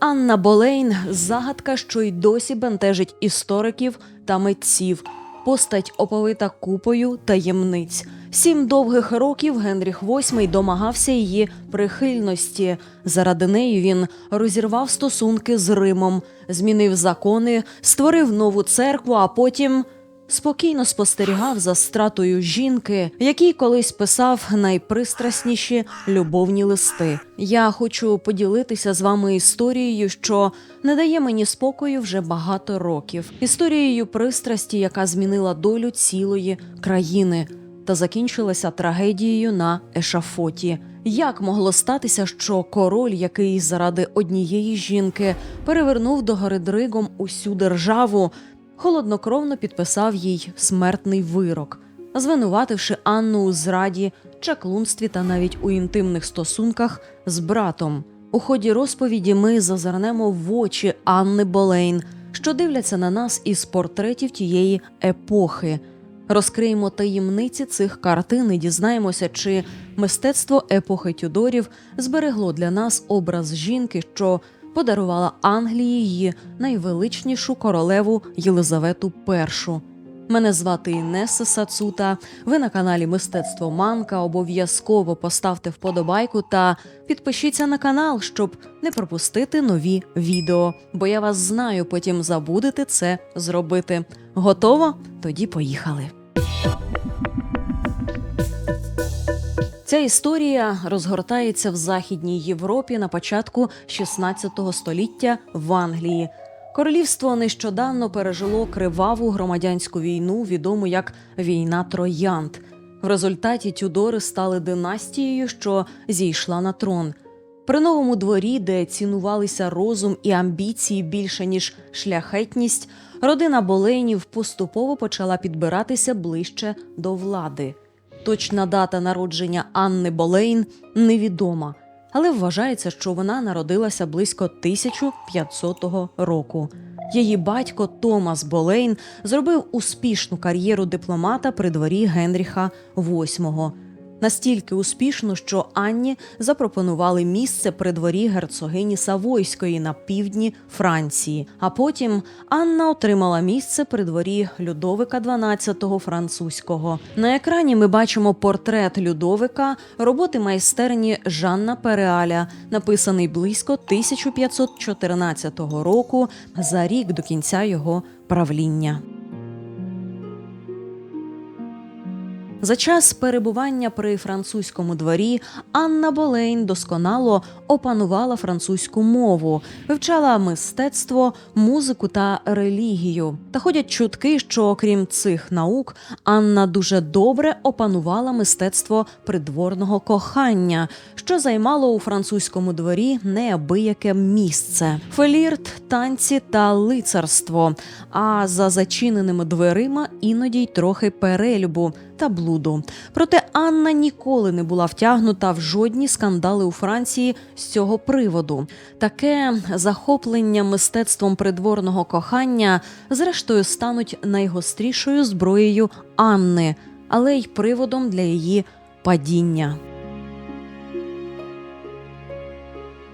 Анна Болейн загадка, що й досі бентежить істориків та митців. Постать оповита купою таємниць. Сім довгих років Генріх VIII домагався її прихильності. Заради неї він розірвав стосунки з Римом, змінив закони, створив нову церкву, а потім спокійно спостерігав за стратою жінки, який колись писав найпристрасніші любовні листи. Я хочу поділитися з вами історією, що не дає мені спокою вже багато років. Історією пристрасті, яка змінила долю цілої країни. Та закінчилася трагедією на ешафоті. Як могло статися, що король, який заради однієї жінки перевернув до гори дригом усю державу, холоднокровно підписав їй смертний вирок, звинувативши Анну у зраді, чаклунстві та навіть у інтимних стосунках з братом. У ході розповіді ми зазирнемо в очі Анни Болейн, що дивляться на нас із портретів тієї епохи. Розкриємо таємниці цих картин і дізнаємося, чи мистецтво епохи Тюдорів зберегло для нас образ жінки, що подарувала Англії її найвеличнішу королеву Єлизавету І. Мене звати Інеса Сацута. Ви на каналі Мистецтво Манка. Обов'язково поставте вподобайку та підпишіться на канал, щоб не пропустити нові відео. Бо я вас знаю, потім забудете це зробити. Готово? Тоді поїхали. Ця історія розгортається в Західній Європі на початку 16 століття в Англії. Королівство нещодавно пережило криваву громадянську війну, відому як війна троянд. В результаті Тюдори стали династією, що зійшла на трон. При новому дворі, де цінувалися розум і амбіції більше ніж шляхетність, родина Болейнів поступово почала підбиратися ближче до влади. Точна дата народження Анни Болейн невідома, але вважається, що вона народилася близько 1500 року. Її батько Томас Болейн зробив успішну кар'єру дипломата при дворі Генріха VIII. Настільки успішно, що Анні запропонували місце при дворі герцогині Савойської на півдні Франції. А потім Анна отримала місце при дворі Людовика XII французького. На екрані ми бачимо портрет Людовика роботи майстерні Жанна Переаля, написаний близько 1514 року за рік до кінця його правління. За час перебування при французькому дворі Анна Болейн досконало опанувала французьку мову, вивчала мистецтво, музику та релігію. Та ходять чутки, що окрім цих наук, Анна дуже добре опанувала мистецтво придворного кохання, що займало у французькому дворі неабияке місце: фелірт, танці та лицарство. А за зачиненими дверима іноді й трохи перелюбу та блуду. Проте Анна ніколи не була втягнута в жодні скандали у Франції з цього приводу. Таке захоплення мистецтвом придворного кохання, зрештою, стануть найгострішою зброєю Анни, але й приводом для її падіння.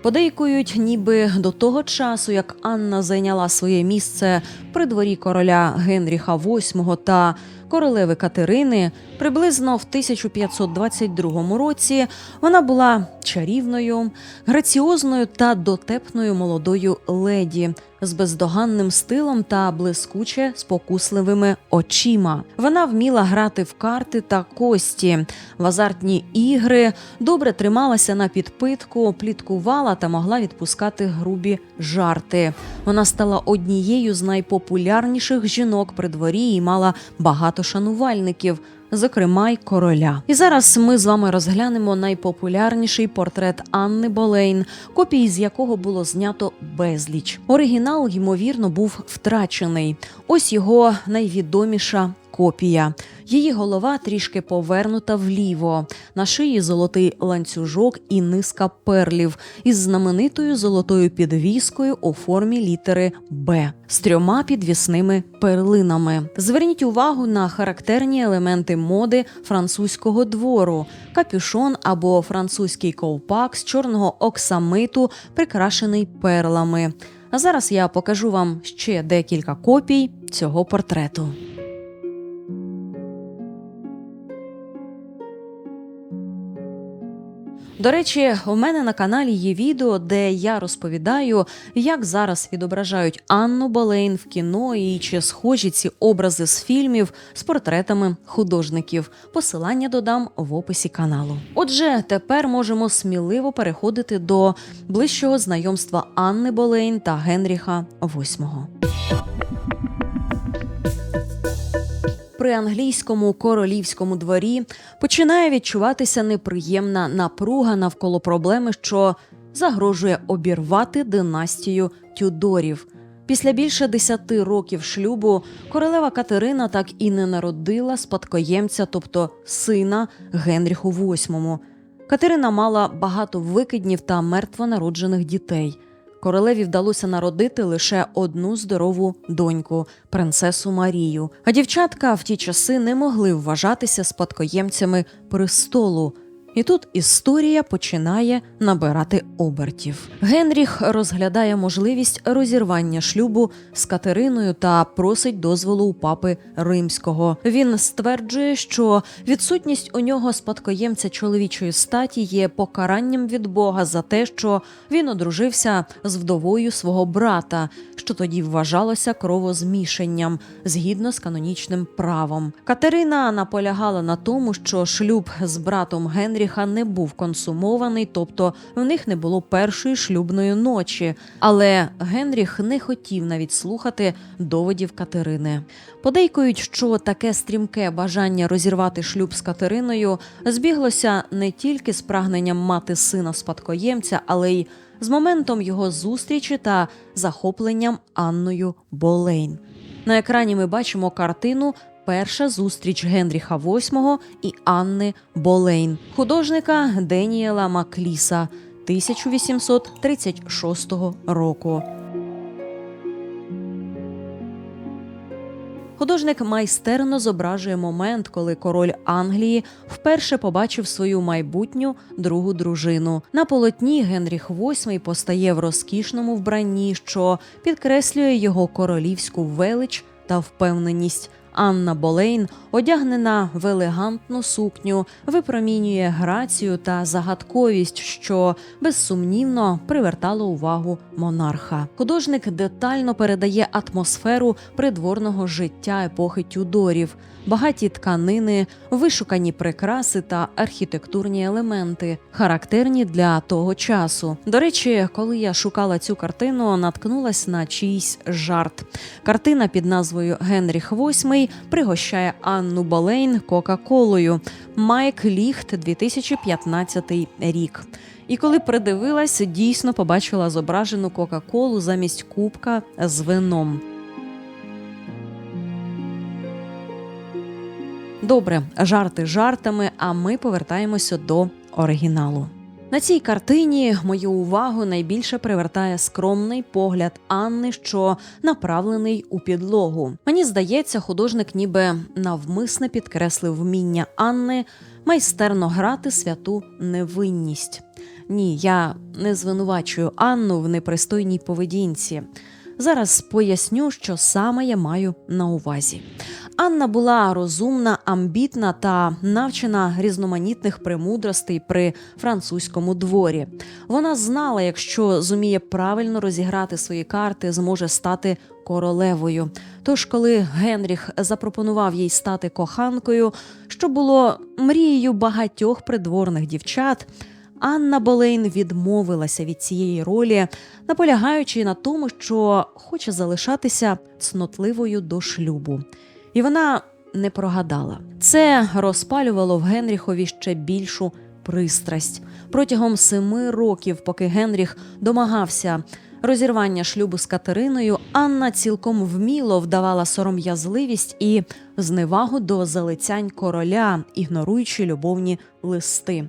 Подейкують, ніби до того часу, як Анна зайняла своє місце при дворі короля Генріха VIII та королеви Катерини, приблизно в 1522 році вона була чарівною, граціозною та дотепною молодою леді з бездоганним стилом та блискуче спокусливими очима. Вона вміла грати в карти та кості, в азартні ігри, добре трималася на підпитку, пліткувала та могла відпускати грубі жарти. Вона стала однією з найпопулярніших жінок при дворі і мала багато шанувальників. Зокрема, й короля. І зараз ми з вами розглянемо найпопулярніший портрет Анни Болейн, копії з якого було знято безліч. Оригінал, ймовірно, був втрачений. Ось його найвідоміша копія. Її голова трішки повернута вліво. На шиї золотий ланцюжок і низка перлів із знаменитою золотою підвіскою у формі літери Б з трьома підвісними перлинами. Зверніть увагу на характерні елементи моди французького двору: капюшон або французький ковпак з чорного оксамиту, прикрашений перлами. А зараз я покажу вам ще декілька копій цього портрету. До речі, у мене на каналі є відео, де я розповідаю, як зараз відображають Анну Болейн в кіно і чи схожі ці образи з фільмів з портретами художників. Посилання додам в описі каналу. Отже, тепер можемо сміливо переходити до ближчого знайомства Анни Болейн та Генріха VIII. При англійському королівському дворі починає відчуватися неприємна напруга навколо проблеми, що загрожує обірвати династію Тюдорів. Після більше десяти років шлюбу королева Катерина так і не народила спадкоємця, тобто сина Генріху VIII. Катерина мала багато викиднів та мертвонароджених дітей. Королеві вдалося народити лише одну здорову доньку принцесу Марію. А дівчатка в ті часи не могли вважатися спадкоємцями престолу. І тут історія починає набирати обертів. Генріх розглядає можливість розірвання шлюбу з Катериною та просить дозволу у папи римського. Він стверджує, що відсутність у нього спадкоємця чоловічої статі є покаранням від Бога за те, що він одружився з вдовою свого брата, що тоді вважалося кровозмішанням згідно з канонічним правом. Катерина наполягала на тому, що шлюб з братом Генріха не був консумований, тобто в них не було першої шлюбної ночі. Але Генріх не хотів навіть слухати доводів Катерини. Подейкують, що таке стрімке бажання розірвати шлюб з Катериною збіглося не тільки з прагненням мати сина спадкоємця, але й з моментом його зустрічі та захопленням Анною Болейн. На екрані ми бачимо картину Перша зустріч Генріха VIII і Анни Болейн, художника Деніела Макліса 1836 року. Художник майстерно зображує момент, коли король Англії вперше побачив свою майбутню другу дружину. На полотні Генріх VIII постає в розкішному вбранні, що підкреслює його королівську велич та впевненість. Анна Болейн, одягнена в елегантну сукню, випромінює грацію та загадковість, що безсумнівно привертало увагу монарха. Художник детально передає атмосферу придворного життя епохи Тюдорів, багаті тканини, вишукані прикраси та архітектурні елементи, характерні для того часу. До речі, коли я шукала цю картину, наткнулась на чийсь жарт. Картина під назвою Генріх VIII пригощає Анну Болейн Кока-Колою. Майк Ліхт 2015 рік. І коли придивилась, дійсно побачила зображену Кока-Колу замість кубка з вином. Добре, жарти жартами, а ми повертаємося до оригіналу. На цій картині мою увагу найбільше привертає скромний погляд Анни, що направлений у підлогу. Мені здається, художник ніби навмисне підкреслив вміння Анни майстерно грати святу невинність. Ні, я не звинувачую Анну в непристойній поведінці. Зараз поясню, що саме я маю на увазі. Анна була розумна, амбітна та навчена різноманітних премудростей при французькому дворі. Вона знала, якщо зуміє правильно розіграти свої карти, зможе стати королевою. Тож, коли Генріх запропонував їй стати коханкою, що було мрією багатьох придворних дівчат. Анна Болейн відмовилася від цієї ролі, наполягаючи на тому, що хоче залишатися цнотливою до шлюбу. І вона не прогадала. Це розпалювало в Генріхові ще більшу пристрасть. Протягом семи років, поки Генріх домагався розірвання шлюбу з Катериною Анна цілком вміло вдавала сором'язливість і зневагу до залицянь короля, ігноруючи любовні листи.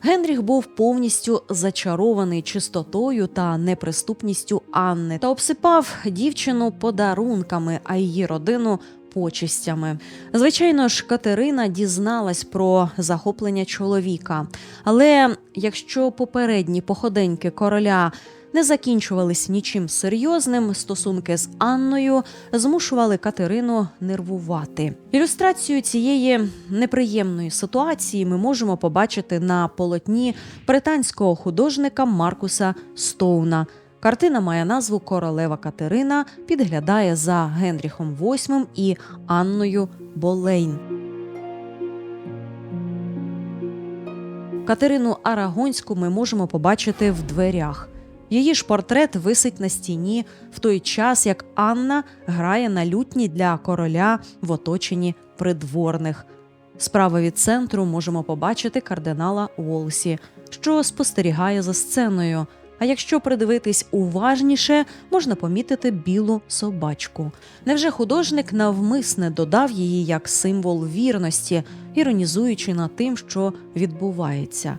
Генріх був повністю зачарований чистотою та неприступністю Анни та обсипав дівчину подарунками, а її родину почистями. Звичайно ж, Катерина дізналась про захоплення чоловіка. Але якщо попередні походеньки короля не закінчувались нічим серйозним, стосунки з Анною змушували Катерину нервувати. Ілюстрацію цієї неприємної ситуації ми можемо побачити на полотні британського художника Маркуса Стоуна. Картина має назву Королева Катерина підглядає за Генріхом VIII і Анною Болейн. Катерину Арагонську ми можемо побачити в дверях. Її ж портрет висить на стіні в той час, як Анна грає на лютні для короля в оточенні придворних. Справа від центру можемо побачити кардинала Уолсі, що спостерігає за сценою. А якщо придивитись уважніше, можна помітити білу собачку. Невже художник навмисне додав її як символ вірності, іронізуючи над тим, що відбувається?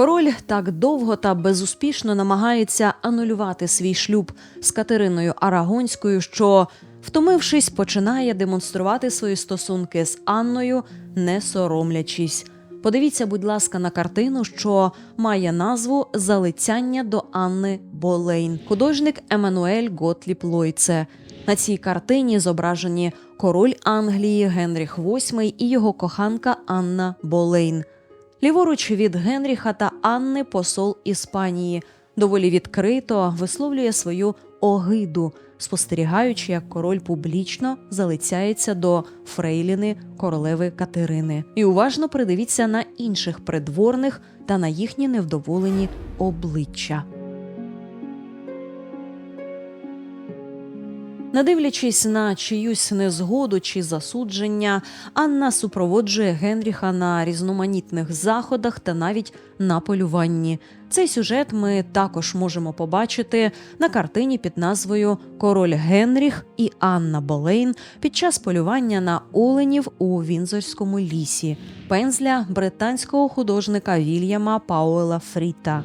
Король так довго та безуспішно намагається анулювати свій шлюб з Катериною Арагонською, що, втомившись, починає демонструвати свої стосунки з Анною, не соромлячись. Подивіться, будь ласка, на картину, що має назву Залицяння до Анни Болейн, художник Еммануель Готліп Лойце. На цій картині зображені король Англії Генріх VIII і його коханка Анна Болейн. Ліворуч від Генріха та Анни посол Іспанії доволі відкрито висловлює свою огиду, спостерігаючи, як король публічно залицяється до фрейліни королеви Катерини. І уважно придивіться на інших придворних та на їхні невдоволені обличчя. Не дивлячись на чиюсь незгоду чи засудження, Анна супроводжує Генріха на різноманітних заходах та навіть на полюванні. Цей сюжет ми також можемо побачити на картині під назвою Король Генріх і Анна Болейн під час полювання на оленів у Вінзорському лісі, пензля британського художника Вільяма Пауела Фріта.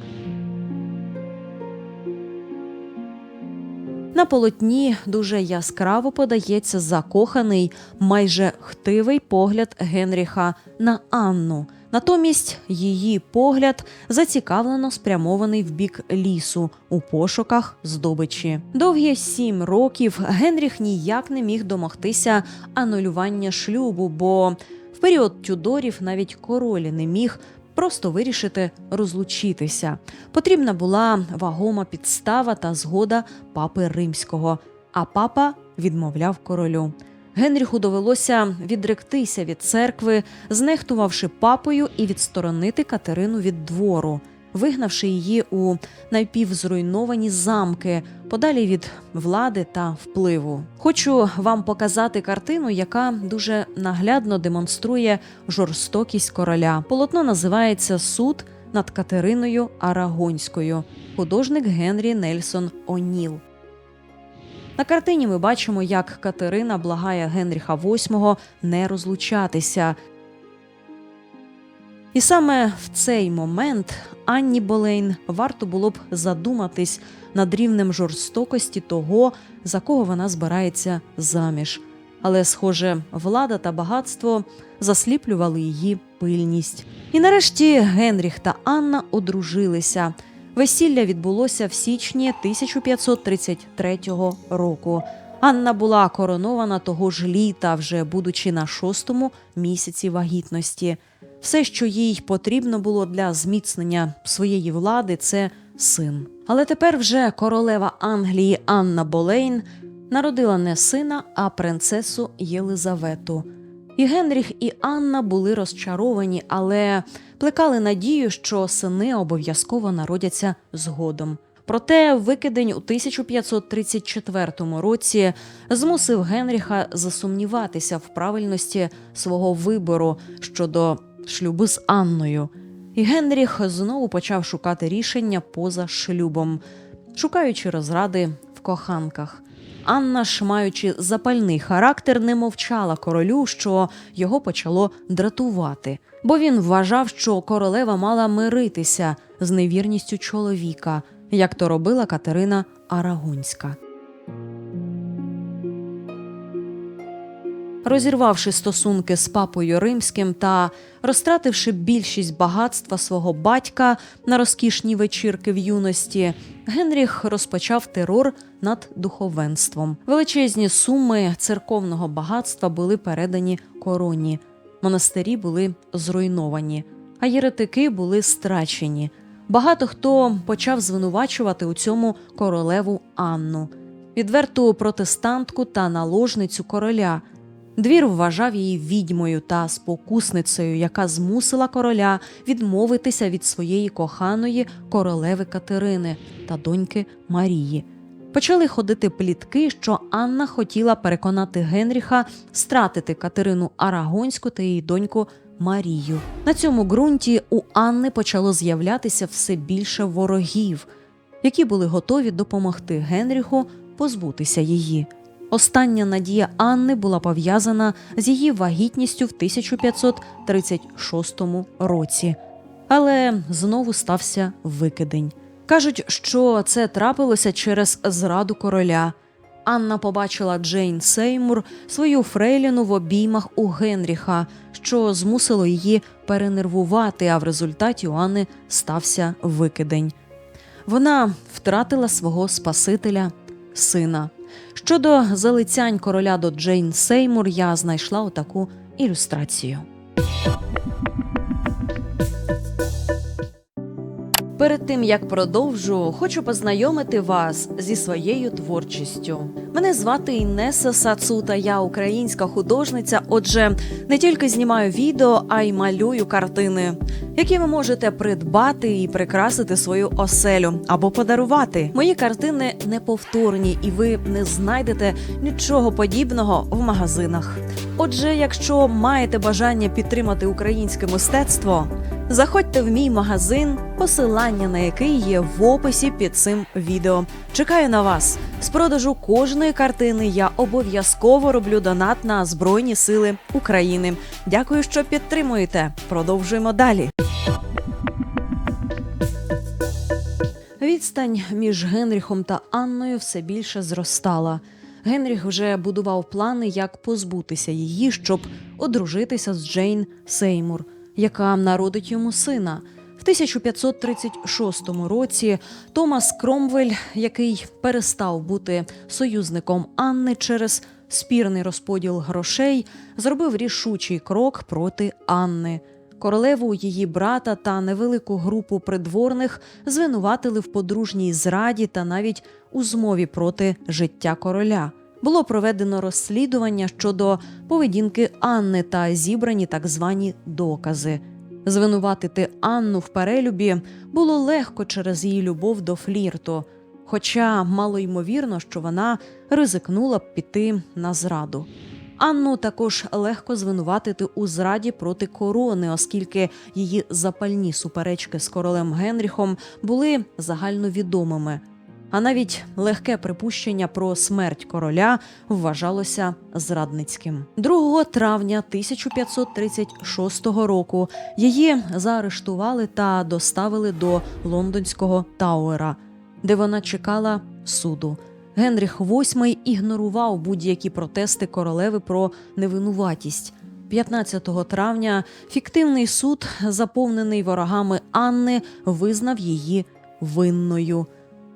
На полотні дуже яскраво подається закоханий, майже хтивий погляд Генріха на Анну. Натомість її погляд зацікавлено спрямований в бік лісу у пошуках здобичі. Довгі сім років Генріх ніяк не міг домогтися анулювання шлюбу, бо в період Тюдорів навіть король не міг просто вирішити розлучитися. Потрібна була вагома підстава та згода папи римського, а папа відмовляв королю. Генріху довелося відректися від церкви, знехтувавши папою і відсторонити Катерину від двору, вигнавши її у напівзруйновані замки, подалі від влади та впливу. Хочу вам показати картину, яка дуже наглядно демонструє жорстокість короля. Полотно називається Суд над Катериною Арагонською, художник Генрі Нельсон О'Ніл. На картині ми бачимо, як Катерина благає Генріха VIII не розлучатися. І саме в цей момент Анні Болейн варто було б задуматись над рівнем жорстокості того, за кого вона збирається заміж. Але, схоже, влада та багатство засліплювали її пильність. І нарешті Генріх та Анна одружилися. Весілля відбулося в січні 1533 року. Анна була коронована того ж літа, вже будучи на шостому місяці вагітності. Все, що їй потрібно було для зміцнення своєї влади, це син. Але тепер вже королева Англії Анна Болейн народила не сина, а принцесу Єлизавету. І Генріх і Анна були розчаровані, але плекали надію, що сини обов'язково народяться згодом. Проте викидень у 1534 році змусив Генріха засумніватися в правильності свого вибору щодо шлюбу з Анною. І Генріх знову почав шукати рішення поза шлюбом, шукаючи розради в коханках. Анна ж, маючи запальний характер, не мовчала королю, що його почало дратувати, бо він вважав, що королева мала миритися з невірністю чоловіка, як то робила Катерина Арагонська. Розірвавши стосунки з папою римським та розтративши більшість багатства свого батька на розкішні вечірки в юності, Генріх розпочав терор над духовенством. Величезні суми церковного багатства були передані короні, монастирі були зруйновані, а єретики були страчені. Багато хто почав звинувачувати у цьому королеву Анну, відверту протестантку та наложницю короля. Двір вважав її відьмою та спокусницею, яка змусила короля відмовитися від своєї коханої королеви Катерини та доньки Марії. Почали ходити плітки, що Анна хотіла переконати Генріха стратити Катерину Арагонську та її доньку Марію. На цьому ґрунті у Анни почало з'являтися все більше ворогів, які були готові допомогти Генріху позбутися її. Остання надія Анни була пов'язана з її вагітністю в 1536 році, але знову стався викидень. Кажуть, що це трапилося через зраду короля. Анна побачила Джейн Сеймур свою фрейліну в обіймах у Генріха, що змусило її перенервувати, а в результаті у Анни стався викидень. Вона втратила свого спасителя, сина. Щодо залицянь короля до Джейн Сеймур, я знайшла отаку ілюстрацію. Перед тим як продовжу, хочу познайомити вас зі своєю творчістю. Мене звати Інеса Сацута, я українська художниця. Отже, не тільки знімаю відео, а й малюю картини, які ви можете придбати і прикрасити свою оселю або подарувати. Мої картини неповторні, і ви не знайдете нічого подібного в магазинах. Отже, якщо маєте бажання підтримати українське мистецтво. Заходьте в мій магазин, посилання на який є в описі під цим відео. Чекаю на вас. З продажу кожної картини я обов'язково роблю донат на Збройні Сили України. Дякую, що підтримуєте. Продовжуємо далі. Відстань між Генріхом та Анною все більше зростала. Генріх вже будував плани, як позбутися її, щоб одружитися з Джейн Сеймур яка народить йому сина. В 1536 році Томас Кромвель, який перестав бути союзником Анни через спірний розподіл грошей, зробив рішучий крок проти Анни. Королеву, її брата та невелику групу придворних звинуватили в подружній зраді та навіть у змові проти життя короля. Було проведено розслідування щодо поведінки Анни та зібрані так звані докази. Звинуватити Анну в перелюбі було легко через її любов до флірту, хоча мало ймовірно, що вона ризикнула б піти на зраду. Анну також легко звинуватити у зраді проти корони, оскільки її запальні суперечки з королем Генріхом були загальновідомими а навіть легке припущення про смерть короля вважалося зрадницьким. 2 травня 1536 року її заарештували та доставили до лондонського Тауера, де вона чекала суду. Генріх VIII ігнорував будь-які протести королеви про невинуватість. 15 травня фіктивний суд, заповнений ворогами Анни, визнав її винною.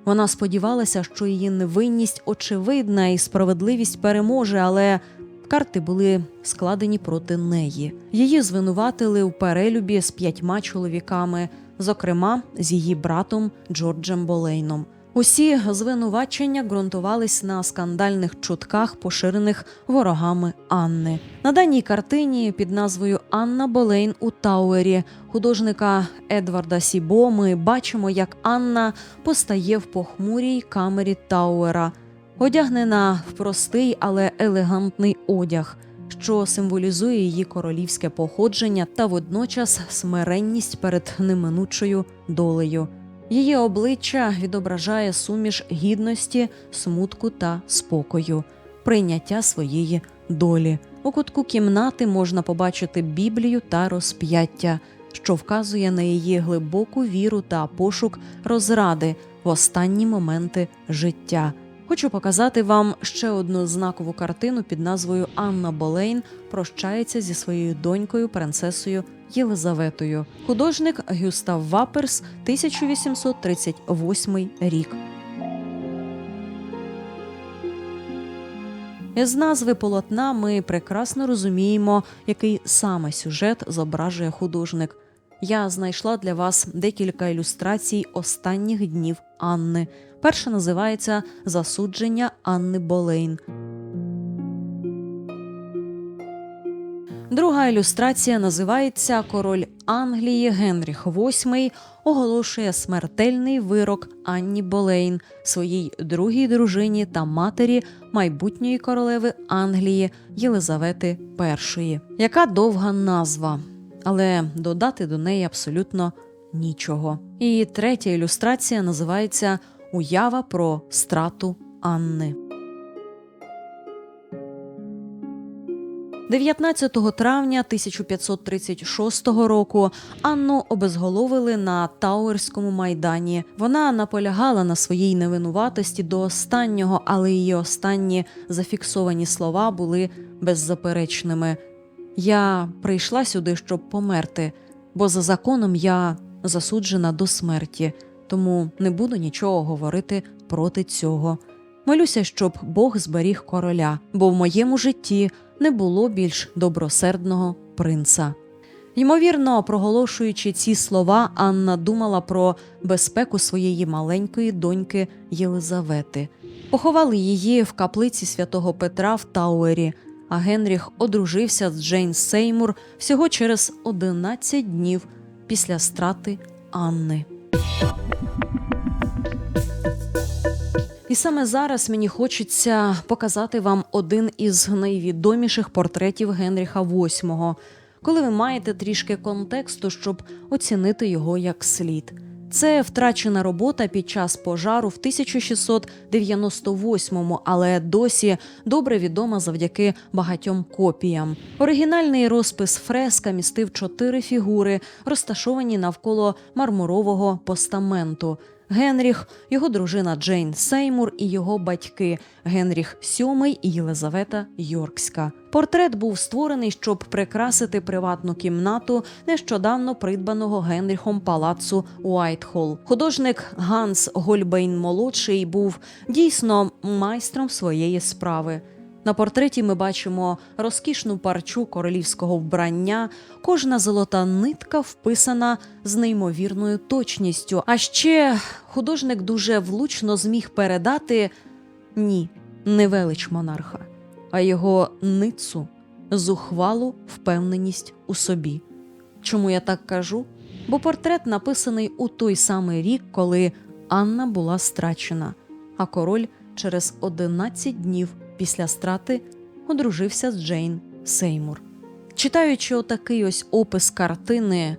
Вона сподівалася, що її невинність очевидна і справедливість переможе, але карти були складені проти неї. Її звинуватили у перелюбі з п'ятьма чоловіками, зокрема з її братом Джорджем Болейном. Усі звинувачення ґрунтувались на скандальних чутках, поширених ворогами Анни. На даній картині під назвою Анна Болейн у Тауері художника Едварда Сібо ми бачимо, як Анна постає в похмурій камері Тауера, одягнена в простий, але елегантний одяг. що символізує її королівське походження та водночас смиренність перед неминучою долею. Її обличчя відображає суміш гідності, смутку та спокою, прийняття своєї долі. У кутку кімнати можна побачити Біблію та розп'яття, що вказує на її глибоку віру та пошук розради в останні моменти життя. Хочу показати вам ще одну знакову картину під назвою Анна Болейн прощається зі своєю донькою, принцесою Єлизаветою. Художник Гюстав Ваперс, 1838 рік. Із назви полотна ми прекрасно розуміємо, який саме сюжет зображує художник. Я знайшла для вас декілька ілюстрацій останніх днів Анни. Перша називається Засудження Анни Болейн. Друга ілюстрація називається Король Англії Генріх VIII оголошує смертельний вирок Анні Болейн, своїй другій дружині та матері майбутньої королеви Англії Єлизавети І. Яка довга назва, але додати до неї абсолютно нічого. І третя ілюстрація називається Уява про страту Анни. 19 травня 1536 року Анну обезголовили на Тауерському майдані. Вона наполягала на своїй невинуватості до останнього, але її останні зафіксовані слова були беззаперечними. Я прийшла сюди, щоб померти, бо за законом я засуджена до смерті, тому не буду нічого говорити проти цього. Молюся, щоб Бог зберіг короля, бо в моєму житті не було більш добросердного принца. Ймовірно, проголошуючи ці слова, Анна думала про безпеку своєї маленької доньки Єлизавети. Поховали її в каплиці святого Петра в Тауері, а Генріх одружився з Джейн Сеймур всього через 11 днів після страти Анни. І саме зараз мені хочеться показати вам один із найвідоміших портретів Генріха VIII, коли ви маєте трішки контексту, щоб оцінити його як слід. Це втрачена робота під час пожару в 1698-му, але досі добре відома завдяки багатьом копіям. Оригінальний розпис фреска містив чотири фігури, розташовані навколо мармурового постаменту. Генріх, його дружина Джейн Сеймур і його батьки Генріх VII і Єлизавета Йоркська. Портрет був створений, щоб прикрасити приватну кімнату нещодавно придбаного Генріхом палацу Уайтхол. Художник Ганс Гольбейн молодший був дійсно майстром своєї справи. На портреті ми бачимо розкішну парчу королівського вбрання, кожна золота нитка вписана з неймовірною точністю. А ще художник дуже влучно зміг передати ні, не велич монарха, а його ницу, зухвалу впевненість у собі. Чому я так кажу? Бо портрет написаний у той самий рік, коли Анна була страчена, а король через 11 днів після страти одружився з Джейн Сеймур. Читаючи отакий ось опис картини,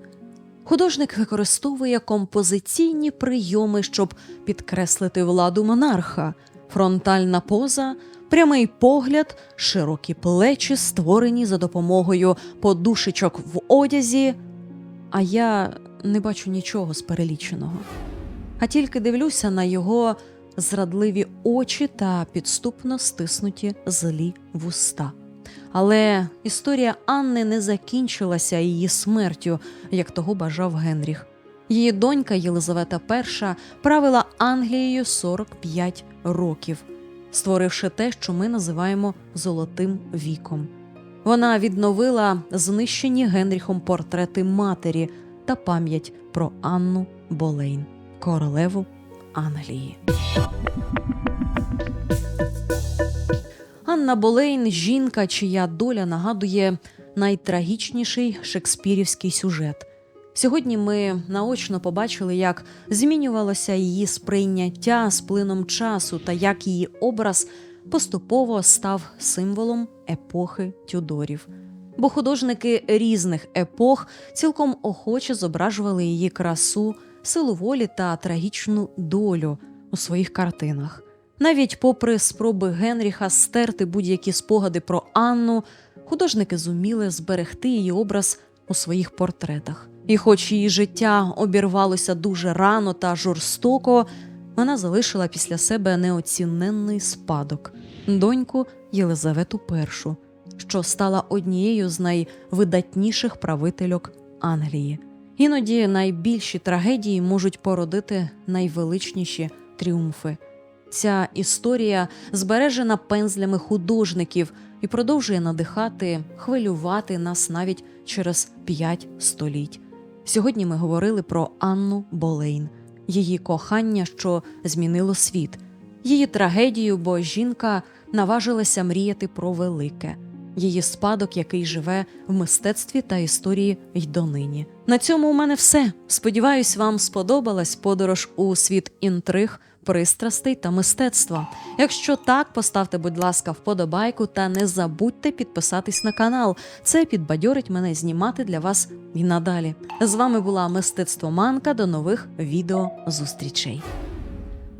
художник використовує композиційні прийоми, щоб підкреслити владу монарха, фронтальна поза, прямий погляд, широкі плечі, створені за допомогою подушечок в одязі. А я не бачу нічого з переліченого, а тільки дивлюся на його зрадливі очі та підступно стиснуті злі вуста. Але історія Анни не закінчилася її смертю, як того бажав Генріх. Її донька Єлизавета І правила Англією 45 років, створивши те, що ми називаємо золотим віком. Вона відновила знищені Генріхом портрети матері та пам'ять про Анну Болейн, королеву Англії. Анна Болейн жінка, чия доля нагадує найтрагічніший шекспірівський сюжет. Сьогодні ми наочно побачили, як змінювалося її сприйняття з плином часу та як її образ поступово став символом епохи Тюдорів. Бо художники різних епох цілком охоче зображували її красу, силу волі та трагічну долю у своїх картинах. Навіть попри спроби Генріха стерти будь-які спогади про Анну, художники зуміли зберегти її образ у своїх портретах. І, хоч її життя обірвалося дуже рано та жорстоко, вона залишила після себе неоціненний спадок доньку Єлизавету І, що стала однією з найвидатніших правительок Англії. Іноді найбільші трагедії можуть породити найвеличніші тріумфи. Ця історія збережена пензлями художників і продовжує надихати, хвилювати нас навіть через п'ять століть. Сьогодні ми говорили про Анну Болейн, її кохання, що змінило світ, її трагедію, бо жінка наважилася мріяти про велике, її спадок, який живе в мистецтві та історії й донині. На цьому у мене все. Сподіваюсь, вам сподобалась подорож у світ інтриг, пристрастей та мистецтва. Якщо так, поставте, будь ласка, вподобайку та не забудьте підписатись на канал. Це підбадьорить мене знімати для вас і надалі. З вами була мистецтво Манка. До нових відео зустрічей.